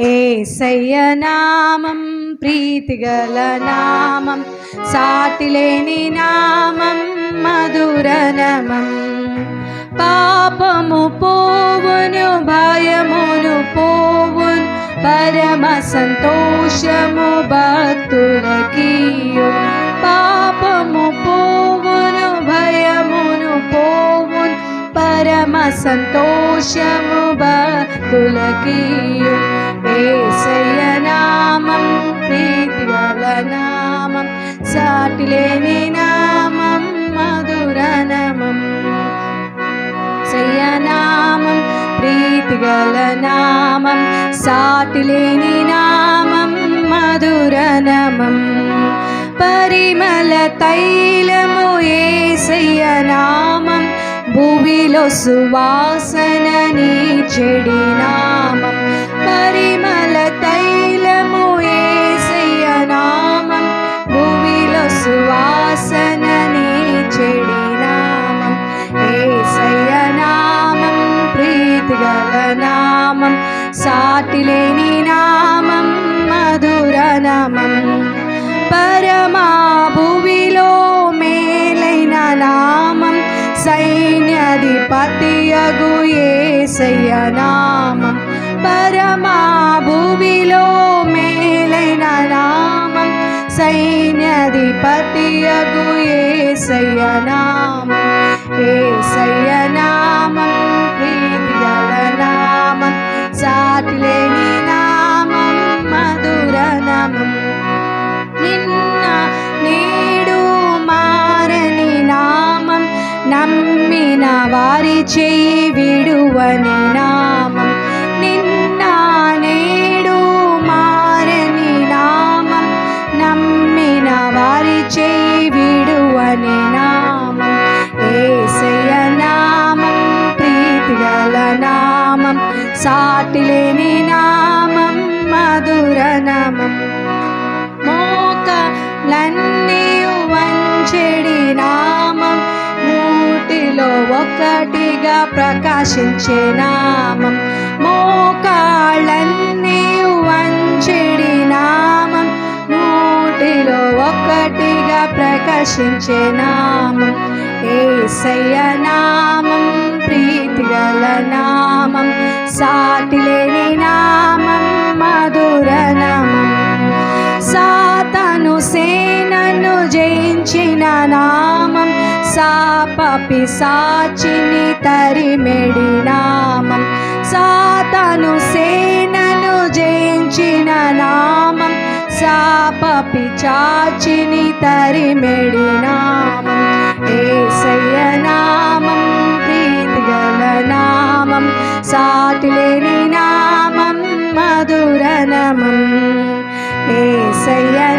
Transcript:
ఏసయ్య నామం ప్రీతిగల నామం సాటిలేని నామం మధురనమం పాపము పోవును భయమును పోవును పరమ సంతోషము భక్తులకియు. పాపము పోవును భయమును పోవును పరమ సంతోషము భక్తులకియు. ఏసయ్య నామం ప్రీతిగల నామం సాటిలేని నామం మధుర నమం నామం ప్రీతిగల నామం సాటిలేని నామం మధుర నమం పరిమళ తైలము ఏసయ్య ప్రీతిగల నామం సాటి లేని నామం మధుర నామం. పరమా భువిలో మేలైన నామం సైన్యాధిపతి అగు ఏసయ్య నామం. పరమా భువిలో మేలైన నామం సైన్యాధిపతి అగు ఏసయ్య నామం. చేయి విడువని నామం. నిన్న నేడు మారని నామం. నమ్మిన వారి చేయి విడువని నామం. ఏసయ నామం ప్రీతిగల నామం. సాటిలేని నామం మధుర నామం. నూటిలో ఒకటిగా ప్రకాశించే నామం. మోకాళ్ళన్నీ వంచెడి నామం. నూటిలో ఒకటిగా ప్రకాశించే నామం. ఏసయ్య నామం ప్రీతిగల నామం. సాటిలేని నామం మధుర నామం. సాతను సేనను జయించిన నామం. పిశాచిని తరిమెడి నామం. సాతను సేనను జయించిన నామం. శాప పిచాచిని తరిమెడి నామం. ఏసయ్య నామం ప్రీతిగల నామం. సాటిలేని నామం మధురనమం ఏసయ్య